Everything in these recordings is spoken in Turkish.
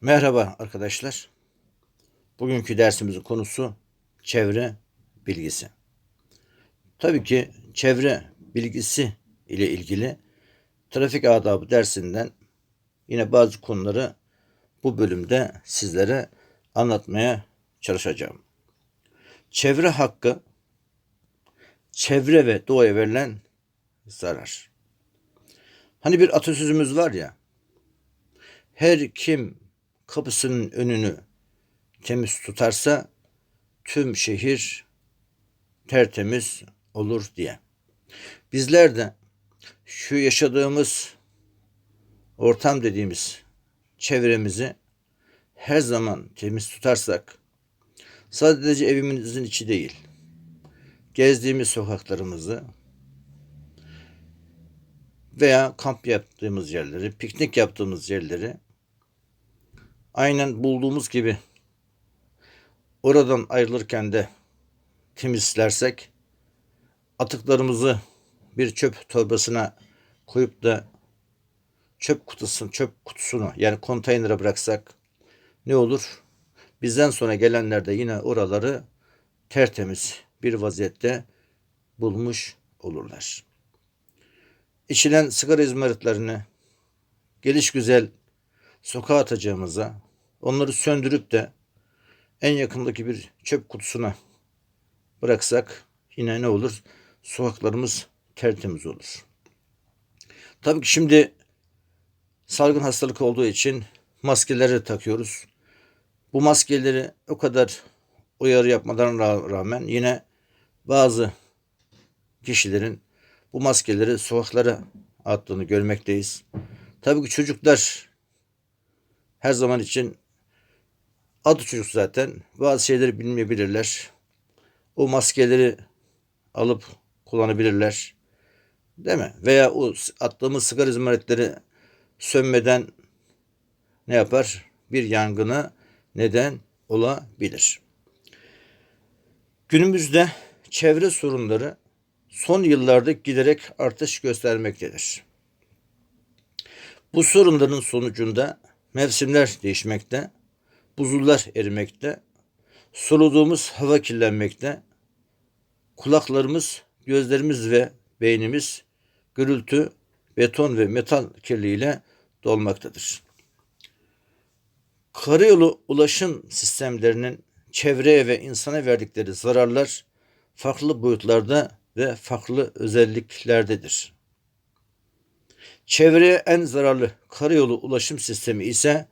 Merhaba arkadaşlar. Bugünkü dersimizin konusu çevre bilgisi. Tabii ki çevre bilgisi ile ilgili trafik adabı dersinden yine bazı konuları bu bölümde sizlere anlatmaya çalışacağım. Çevre hakkı çevre ve doğaya verilen zarar. Hani bir atasözümüz var ya. Her kim kapısının önünü temiz tutarsa tüm şehir tertemiz olur diye. Bizler de şu yaşadığımız ortam dediğimiz çevremizi her zaman temiz tutarsak sadece evimizin içi değil gezdiğimiz sokaklarımızı veya kamp yaptığımız yerleri, piknik yaptığımız yerleri aynen bulduğumuz gibi oradan ayrılırken de temizlersek atıklarımızı bir çöp torbasına koyup da çöp kutusunu, çöp kutusunu yani konteynere bıraksak ne olur? Bizden sonra gelenler de yine oraları tertemiz bir vaziyette bulmuş olurlar. İçilen sigara izmaritlerini geliş güzel sokağa atacağımıza onları söndürüp de en yakındaki bir çöp kutusuna bıraksak yine ne olur? Sokaklarımız tertemiz olur. Tabii ki şimdi salgın hastalık olduğu için maskeleri takıyoruz. Bu maskeleri o kadar uyarı yapmadan rağmen yine bazı kişilerin bu maskeleri sokaklara attığını görmekteyiz. Tabii ki çocuklar her zaman için adı çocuk zaten bazı şeyleri bilmeyebilirler. O maskeleri alıp kullanabilirler. Değil mi? Veya o attığımız sigara izmaritleri sönmeden ne yapar? Bir yangına neden olabilir. Günümüzde çevre sorunları son yıllarda giderek artış göstermektedir. Bu sorunların sonucunda mevsimler değişmekte, buzullar erimekte, soluduğumuz hava kirlenmekte, kulaklarımız, gözlerimiz ve beynimiz gürültü, beton ve metal kirliliğiyle dolmaktadır. Karayolu ulaşım sistemlerinin çevreye ve insana verdikleri zararlar farklı boyutlarda ve farklı özelliklerdedir. Çevreye en zararlı karayolu ulaşım sistemi ise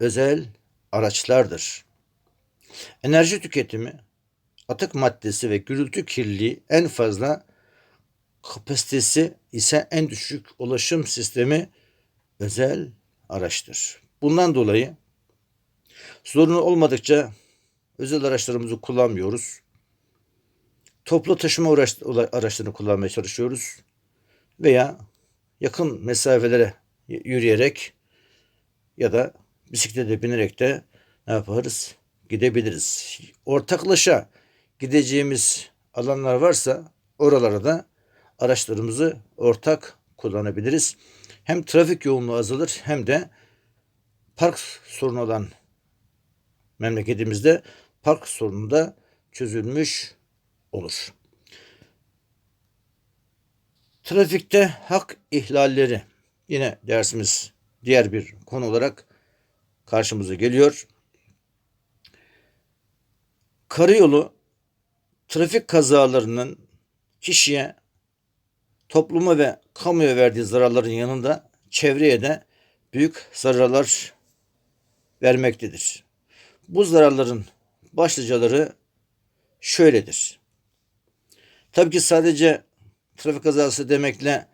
özel araçlardır. Enerji tüketimi, atık maddesi ve gürültü kirliliği en fazla kapasitesi ise en düşük ulaşım sistemi özel araçtır. Bundan dolayı zorunlu olmadıkça özel araçlarımızı kullanmıyoruz. Toplu taşıma araçlarını kullanmaya çalışıyoruz. Veya yakın mesafelere yürüyerek ya da bisiklete binerek de ne yaparız? Gidebiliriz. Ortaklaşa gideceğimiz alanlar varsa oralara da araçlarımızı ortak kullanabiliriz. Hem trafik yoğunluğu azalır hem de park sorunu olan memleketimizde park sorunu da çözülmüş olur. Trafikte hak ihlalleri yine dersimiz diğer bir konu olarak karşımıza geliyor. Karayolu trafik kazalarının kişiye, topluma ve kamuya verdiği zararların yanında çevreye de büyük zararlar vermektedir. Bu zararların başlıcaları şöyledir. Tabii ki sadece trafik kazası demekle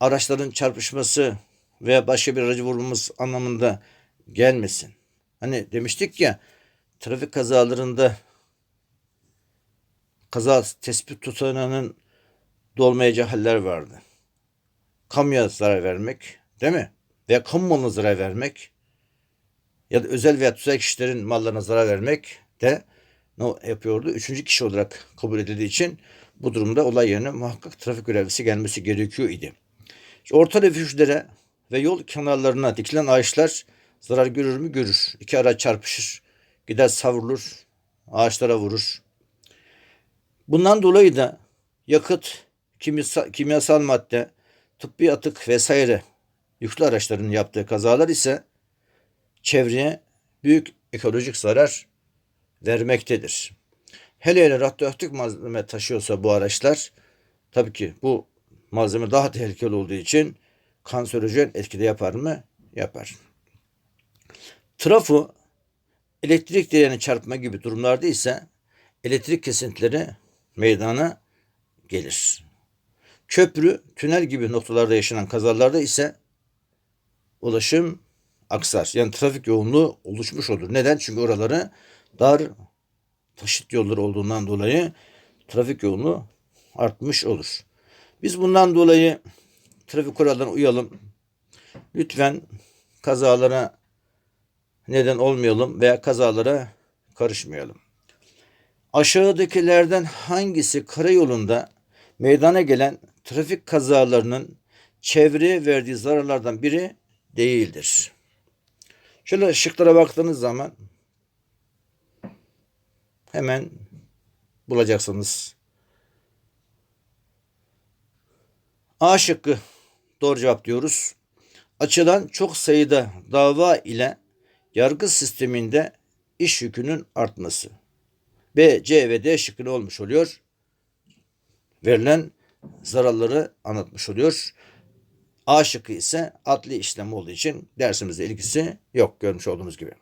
araçların çarpışması veya başka bir aracı vurmamız anlamında gelmesin. Hani demiştik ya trafik kazalarında kaza tespit tutanağının dolmayacağı haller vardı. Kamuya zarar vermek değil mi? Veya kamu malına zarar vermek ya da özel veya tüzel kişilerin mallarına zarar vermek de ne yapıyordu? Üçüncü kişi olarak kabul edildiği için bu durumda olay yerine muhakkak trafik görevlisi gelmesi gerekiyor idi. İşte orta refüjlere ve yol kenarlarına dikilen ağaçlar zarar görür mü? Görür. İki araç çarpışır. Gider savrulur. Ağaçlara vurur. Bundan dolayı da yakıt, kimyasal, madde, tıbbi atık vesaire yüklü araçların yaptığı kazalar ise çevreye büyük ekolojik zarar vermektedir. Hele hele radyoaktif malzeme taşıyorsa bu araçlar tabii ki bu malzeme daha tehlikeli olduğu için kanserojen etkide yapar mı? Yapar. Trafo elektrik direğine çarpma gibi durumlarda ise elektrik kesintileri meydana gelir. Köprü, tünel gibi noktalarda yaşanan kazalarda ise ulaşım aksar. Yani trafik yoğunluğu oluşmuş olur. Neden? Çünkü oraları dar taşıt yolları olduğundan dolayı trafik yoğunluğu artmış olur. Biz bundan dolayı trafik kurallarına uyalım. Lütfen kazalara neden olmayalım veya kazalara karışmayalım. Aşağıdakilerden hangisi karayolunda meydana gelen trafik kazalarının çevreye verdiği zararlardan biri değildir? Şöyle şıklara baktığınız zaman hemen bulacaksınız. A şıkkı doğru cevap diyoruz. Açılan çok sayıda dava ile yargı sisteminde iş yükünün artması. B, C ve D şıkkı ne olmuş oluyor? Verilen zararları anlatmış oluyor. A şıkkı ise adli işlem olduğu için dersimizle ilgisi yok görmüş olduğunuz gibi.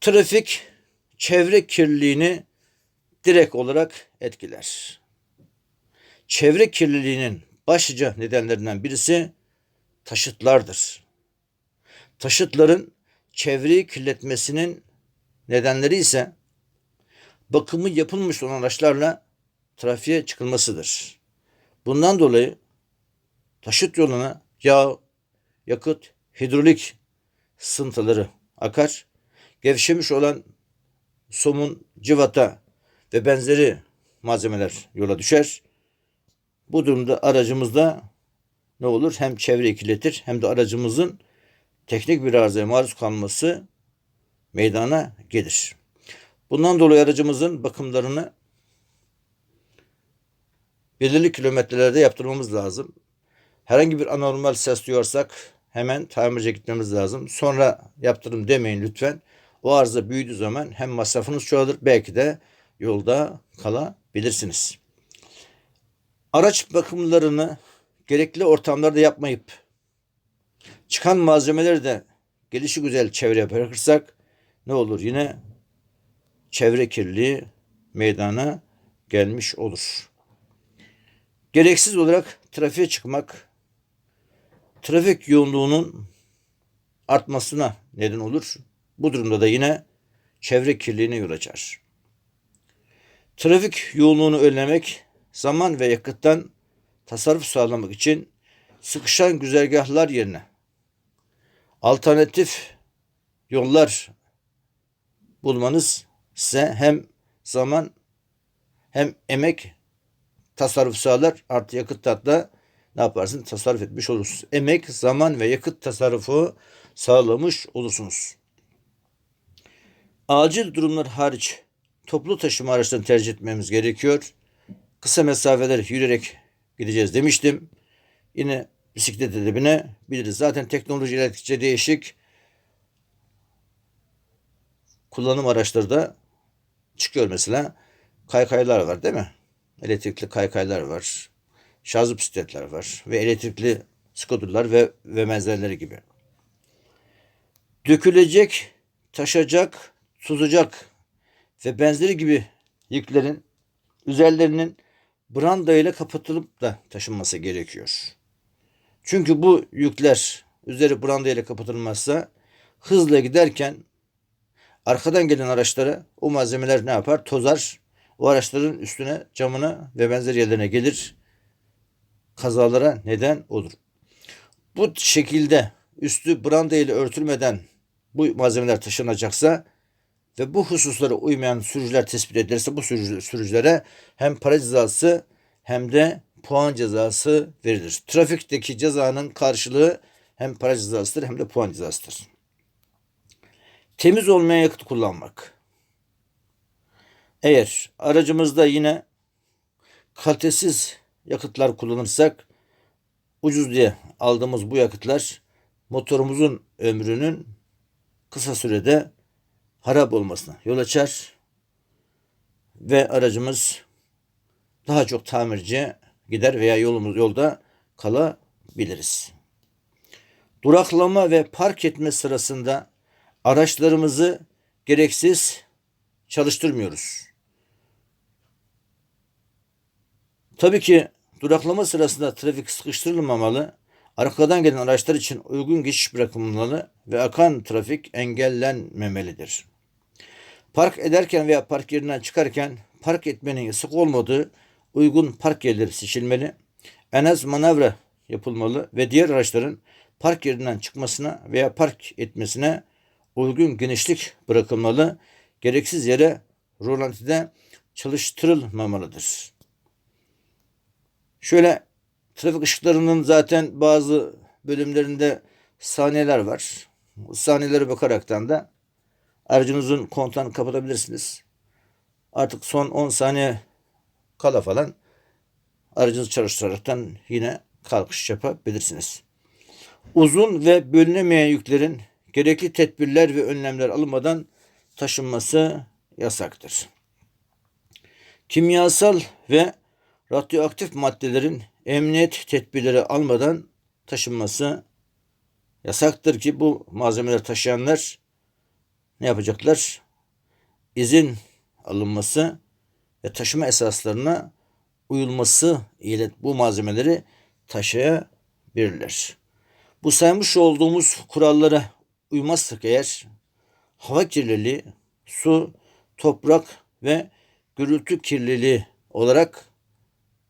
Trafik çevre kirliliğini direkt olarak etkiler. Çevre kirliliğinin başlıca nedenlerinden birisi taşıtlardır. Taşıtların çevreyi kirletmesinin nedenleri ise bakımı yapılmış olan araçlarla trafiğe çıkılmasıdır. Bundan dolayı taşıt yoluna yağ, yakıt, hidrolik sıntıları akar. Gevşemiş olan somun, civata ve benzeri malzemeler yola düşer. Bu durumda aracımızda ne olur? Hem çevreyi kirletir hem de aracımızın teknik bir arızaya maruz kalması meydana gelir. Bundan dolayı aracımızın bakımlarını belirli kilometrelerde yaptırmamız lazım. Herhangi bir anormal ses duyarsak hemen tamirciye gitmemiz lazım. Sonra yaptırım demeyin lütfen. O arıza büyüdüğü zaman hem masrafınız çoğalır belki de yolda kalabilirsiniz. Araç bakımlarını gerekli ortamlarda yapmayıp çıkan malzemeleri de gelişi güzel çevreye bırakırsak ne olur? Yine çevre kirliliği meydana gelmiş olur. Gereksiz olarak trafiğe çıkmak trafik yoğunluğunun artmasına neden olur. Bu durumda da yine çevre kirliliğine yol açar. Trafik yoğunluğunu önlemek, zaman ve yakıttan tasarruf sağlamak için sıkışan güzergahlar yerine alternatif yollar bulmanız size hem zaman hem emek tasarruf sağlar. Artı yakıt da ne yaparsın? Tasarruf etmiş olursunuz. Emek, zaman ve yakıt tasarrufu sağlamış olursunuz. Acil durumlar hariç toplu taşıma araçlarını tercih etmemiz gerekiyor. Kısa mesafeler yürüyerek gideceğiz demiştim. Yine bisiklet edebine biliriz. Zaten teknoloji ilerledikçe değişik kullanım araçları da çıkıyor mesela. Kaykaylar var değil mi? Elektrikli kaykaylar var. Şarjlı bisikletler var. Ve elektrikli skuterlar ve, ve benzerleri gibi. Dökülecek, taşacak, tutacak ve benzeri gibi yüklerin üzerlerinin branda ile kapatılıp da taşınması gerekiyor. Çünkü bu yükler üzeri branda ile kapatılmazsa hızla giderken arkadan gelen araçlara o malzemeler ne yapar? Tozar. O araçların üstüne, camına ve benzeri yerlerine gelir. Kazalara neden olur. Bu şekilde üstü branda ile örtülmeden bu malzemeler taşınacaksa ve bu hususlara uymayan sürücüler tespit edilirse bu sürücülere hem para cezası hem de puan cezası verilir. Trafikteki cezanın karşılığı hem para cezasıdır hem de puan cezasıdır. Temiz olmayan yakıt kullanmak. Eğer aracımızda yine kalitesiz yakıtlar kullanırsak ucuz diye aldığımız bu yakıtlar motorumuzun ömrünün kısa sürede harap olmasına yol açar ve aracımız daha çok tamirciye gider veya yolumuz yolda kalabiliriz. Duraklama ve park etme sırasında araçlarımızı gereksiz çalıştırmıyoruz. Tabii ki duraklama sırasında trafik sıkıştırılmamalı, arkadan gelen araçlar için uygun geçiş bırakılmalı ve akan trafik engellenmemelidir. Park ederken veya park yerinden çıkarken park etmenin sık olmadığı uygun park yerleri seçilmeli, en az manevra yapılmalı ve diğer araçların park yerinden çıkmasına veya park etmesine uygun genişlik bırakılmalı, gereksiz yere rolantide çalıştırılmamalıdır. Şöyle trafik ışıklarının zaten bazı bölümlerinde saniyeler var. Bu saniyelere bakaraktan da aracınızın kontağını kapatabilirsiniz. Artık son 10 saniye kala falan aracınızı çalıştıraraktan yine kalkış yapabilirsiniz. Uzun ve bölünemeyen yüklerin gerekli tedbirler ve önlemler alınmadan taşınması yasaktır. Kimyasal ve radyoaktif maddelerin emniyet tedbirleri almadan taşınması yasaktır ki bu malzemeler taşıyanlar ne yapacaklar? İzin alınması ve taşıma esaslarına uyulması ile bu malzemeleri taşıyabilirler. Bu saymış olduğumuz kurallara uymazsak eğer hava kirliliği, su, toprak ve gürültü kirliliği olarak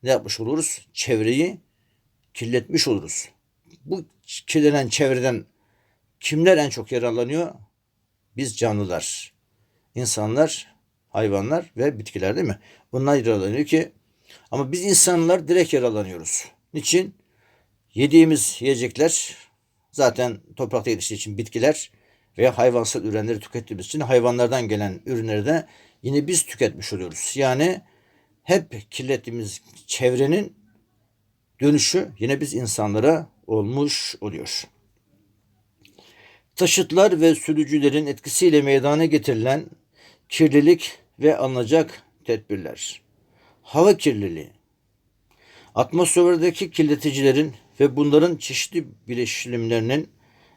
ne yapmış oluruz? Çevreyi kirletmiş oluruz. Bu kirlenen çevreden kimler en çok yararlanıyor? Biz canlılar, insanlar, hayvanlar ve bitkiler değil mi? Bunlar yararlanıyor ki ama biz insanlar direkt yararlanıyoruz. Niçin? Yediğimiz yiyecekler zaten toprakta yetiştiği için bitkiler veya hayvansal ürünleri tükettiğimiz için hayvanlardan gelen ürünleri de yine biz tüketmiş oluyoruz. Yani hep kirlettiğimiz çevrenin dönüşü yine biz insanlara olmuş oluyor. Taşıtlar ve sürücülerin etkisiyle meydana getirilen kirlilik ve alınacak tedbirler. Hava kirliliği. Atmosferdeki kirleticilerin ve bunların çeşitli bileşimlerinin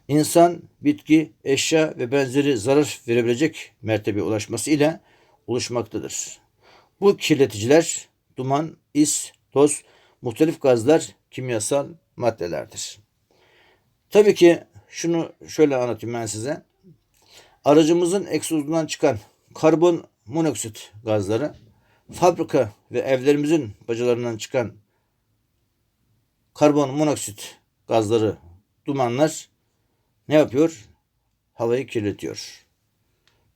insan, bitki, eşya ve benzeri zarar verebilecek mertebe ulaşması ile oluşmaktadır. Bu kirleticiler duman, is, toz, muhtelif gazlar, kimyasal maddelerdir. Tabii ki şunu şöyle anlatayım ben size. Aracımızın egzozundan çıkan karbon monoksit gazları, fabrika ve evlerimizin bacalarından çıkan karbon monoksit gazları, dumanlar ne yapıyor? Havayı kirletiyor.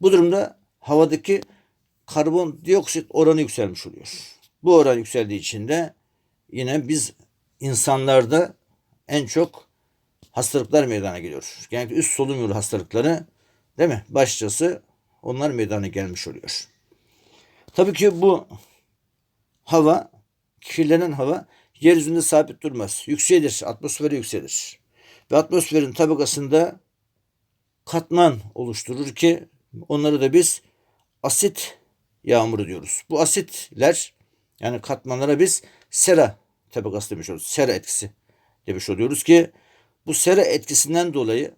Bu durumda havadaki karbondioksit oranı yükselmiş oluyor. Bu oran yükseldiği için de yine biz insanlarda en çok hastalıklar meydana geliyor. Genellikle üst solunum yolu hastalıkları değil mi? Başçası onlar meydana gelmiş oluyor. Tabii ki bu hava, kirlenen hava yeryüzünde sabit durmaz. Yükselir, atmosfere yükselir. Ve atmosferin tabakasında katman oluşturur ki onları da biz asit yağmuru diyoruz. Bu asitler yani katmanlara biz sera tabakası demiş oluyoruz. Sera etkisi demiş oluyoruz ki bu sera etkisinden dolayı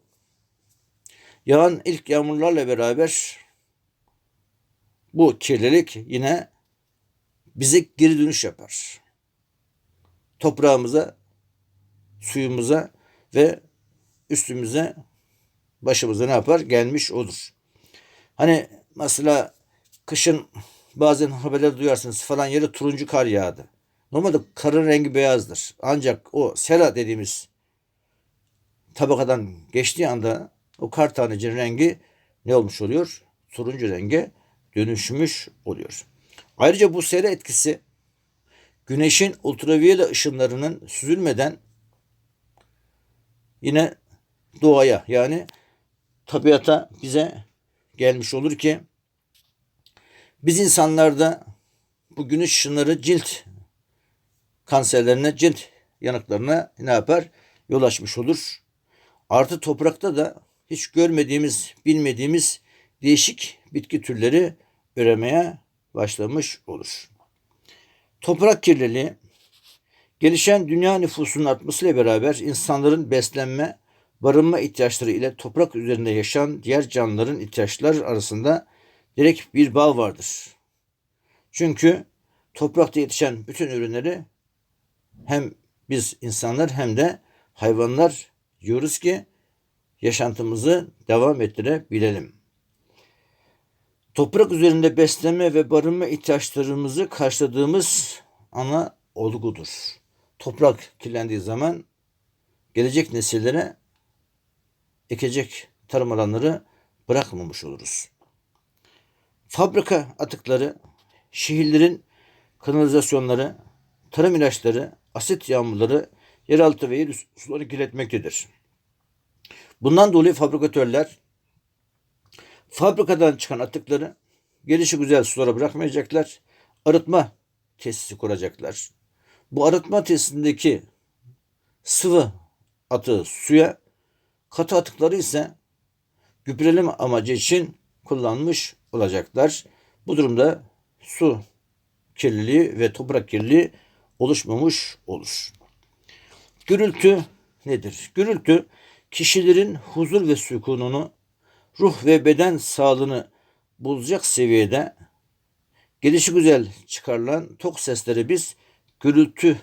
yağan ilk yağmurlarla beraber bu kirlilik yine bize geri dönüş yapar. Toprağımıza, suyumuza ve üstümüze, başımıza ne yapar? Gelmiş olur. Hani mesela kışın bazen haberler duyarsınız falan yere turuncu kar yağdı. Normalde karın rengi beyazdır. Ancak o sera dediğimiz tabakadan geçtiği anda o kar tanecinin rengi ne olmuş oluyor? Turuncu renge dönüşmüş oluyor. Ayrıca bu sera etkisi güneşin ultraviyole ışınlarının süzülmeden yine doğaya yani tabiata bize gelmiş olur ki biz insanlarda bu güneş ışınları cilt kanserlerine, cilt yanıklarına ne yapar? Yol açmış olur. Artı toprakta da hiç görmediğimiz, bilmediğimiz değişik bitki türleri üremeye başlamış olur. Toprak kirliliği gelişen dünya nüfusunun artmasıyla beraber insanların beslenme, barınma ihtiyaçları ile toprak üzerinde yaşayan diğer canlıların ihtiyaçları arasında direkt bir bağ vardır. Çünkü toprakta yetişen bütün ürünleri hem biz insanlar hem de hayvanlar yiyoruz ki yaşantımızı devam ettirebilelim. Toprak üzerinde beslenme ve barınma ihtiyaçlarımızı karşıladığımız ana olgudur. Toprak kirlendiği zaman gelecek nesillere ekecek tarım alanları bırakmamış oluruz. Fabrika atıkları, şehirlerin kanalizasyonları, tarım ilaçları, asit yağmurları yeraltı ve yer suları kirletmektedir. Bundan dolayı fabrikatörler fabrikadan çıkan atıkları gelişi güzel sulara bırakmayacaklar. Arıtma tesisi kuracaklar. Bu arıtma tesisindeki sıvı atığı suya, katı atıkları ise gübreleme amacı için kullanmış olacaklar. Bu durumda su kirliliği ve toprak kirliliği oluşmamış olur. Gürültü nedir? Gürültü kişilerin huzur ve sükununu, ruh ve beden sağlığını bozacak seviyede gelişi güzel çıkarılan tok sesleri biz gürültü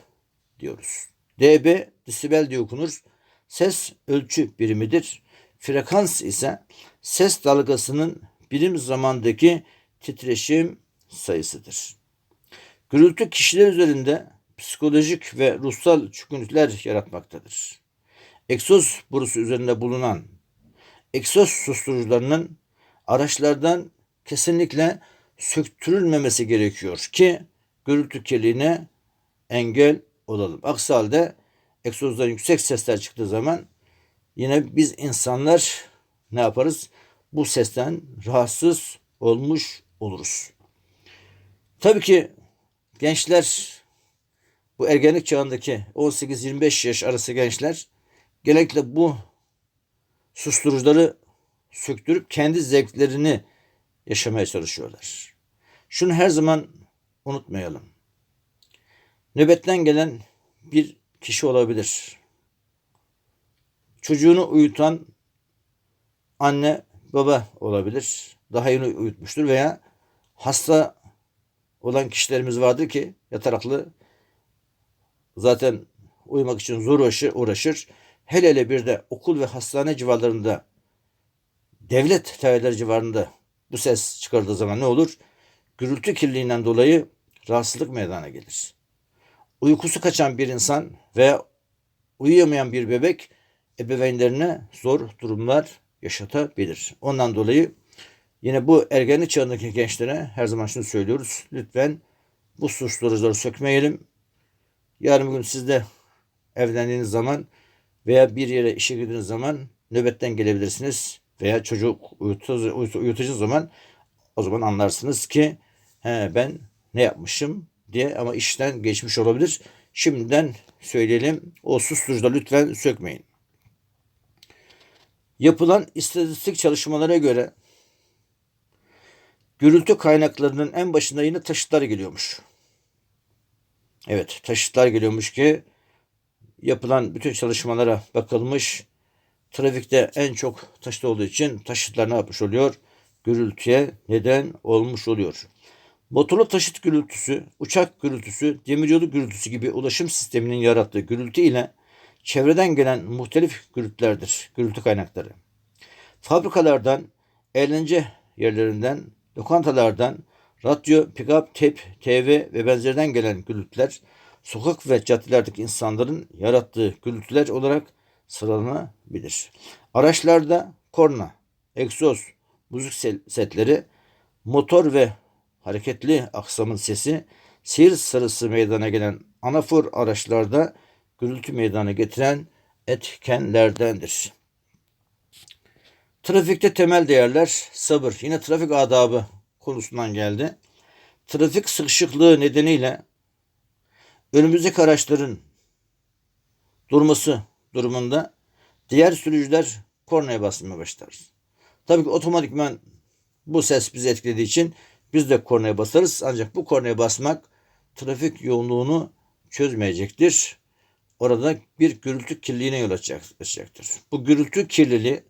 diyoruz. dB desibel diye okunur. Ses ölçü birimidir. Frekans ise ses dalgasının birim zamandaki titreşim sayısıdır. Gürültü kişiler üzerinde psikolojik ve ruhsal çöküntüler yaratmaktadır. Egzoz borusu üzerinde bulunan egzoz susturucularının araçlardan kesinlikle söktürülmemesi gerekiyor ki gürültü kirliliğine engel olalım. Aksi halde egzozdan yüksek sesler çıktığı zaman yine biz insanlar ne yaparız? Bu sesten rahatsız olmuş oluruz. Tabii ki gençler bu ergenlik çağındaki 18-25 yaş arası gençler genellikle bu susturucuları söktürüp kendi zevklerini yaşamaya çalışıyorlar. Şunu her zaman unutmayalım. Nöbetten gelen bir kişi olabilir. Çocuğunu uyutan anne baba olabilir. Daha yeni uyutmuştur veya hasta olan kişilerimiz vardır ki yataraklı zaten uyumak için zor uğraşır, uğraşır. Hele hele bir de okul ve hastane civarlarında devlet teveller civarında bu ses çıkardığı zaman ne olur? Gürültü kirliliğinden dolayı rahatsızlık meydana gelir. Uykusu kaçan bir insan veya uyuyamayan bir bebek ebeveynlerine zor durumlar yaşatabilir. Ondan dolayı yine bu ergenlik çağındaki gençlere her zaman şunu söylüyoruz. Lütfen bu susturucuları sökmeyelim. Yarın bugün siz de evlendiğiniz zaman veya bir yere işe girdiğiniz zaman nöbetten gelebilirsiniz. Veya çocuk uyutucu zaman o zaman anlarsınız ki he, ben ne yapmışım diye ama işten geçmiş olabilir. Şimdiden söyleyelim o susturucuda lütfen sökmeyin. Yapılan istatistik çalışmalara göre gürültü kaynaklarının en başında yine taşıtlar geliyormuş. Evet taşıtlar geliyormuş ki yapılan bütün çalışmalara bakılmış. Trafikte en çok taşıt olduğu için taşıtlar ne yapmış oluyor? Gürültüye neden olmuş oluyor. Motorlu taşıt gürültüsü, uçak gürültüsü, demiryolu gürültüsü gibi ulaşım sisteminin yarattığı gürültü ile çevreden gelen muhtelif gürültülerdir, gürültü kaynakları. Fabrikalardan, eğlence yerlerinden, lokantalardan, radyo, pick-up, tep, TV ve benzerden gelen gürültüler, sokak ve caddelerdeki insanların yarattığı gürültüler olarak sıralanabilir. Araçlarda korna, egzoz, müzik setleri, motor ve hareketli aksamın sesi, seyir sarısı meydana gelen anafor araçlarda gürültü meydana getiren etkenlerdendir. Trafikte temel değerler sabır. Yine trafik adabı konusundan geldi. Trafik sıkışıklığı nedeniyle önümüzdeki araçların durması durumunda diğer sürücüler kornaya basmaya başlar. Tabii ki otomatikman bu ses bizi etkilediği için biz de kornaya basarız. Ancak bu kornaya basmak trafik yoğunluğunu çözmeyecektir. Orada bir gürültü kirliliğine yol açacaktır. Bu gürültü kirliliği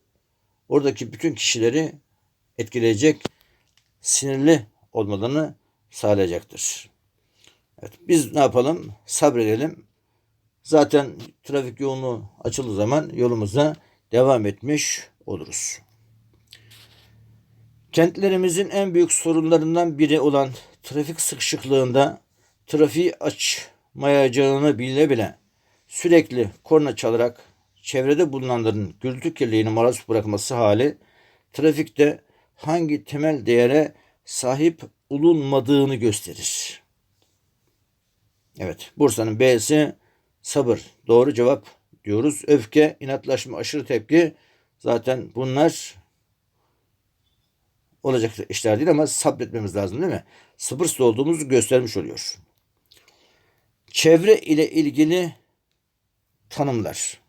oradaki bütün kişileri etkileyecek, sinirli olmalarını sağlayacaktır. Evet, biz ne yapalım? Sabredelim. Zaten trafik yoğunluğu açıldığı zaman yolumuza devam etmiş oluruz. Kentlerimizin en büyük sorunlarından biri olan trafik sıkışıklığında trafiği açmayacağını bile bile sürekli korna çalarak çevrede bulunanların gürültü kirliliğine maruz bırakması hali trafikte hangi temel değere sahip olunmadığını gösterir. Evet, Bursa'nın B'si sabır. Doğru cevap diyoruz. Öfke, inatlaşma, aşırı tepki zaten bunlar olacak işler değil ama sabretmemiz lazım değil mi? Sabırsız olduğumuzu göstermiş oluyor. Çevre ile ilgili tanımlar.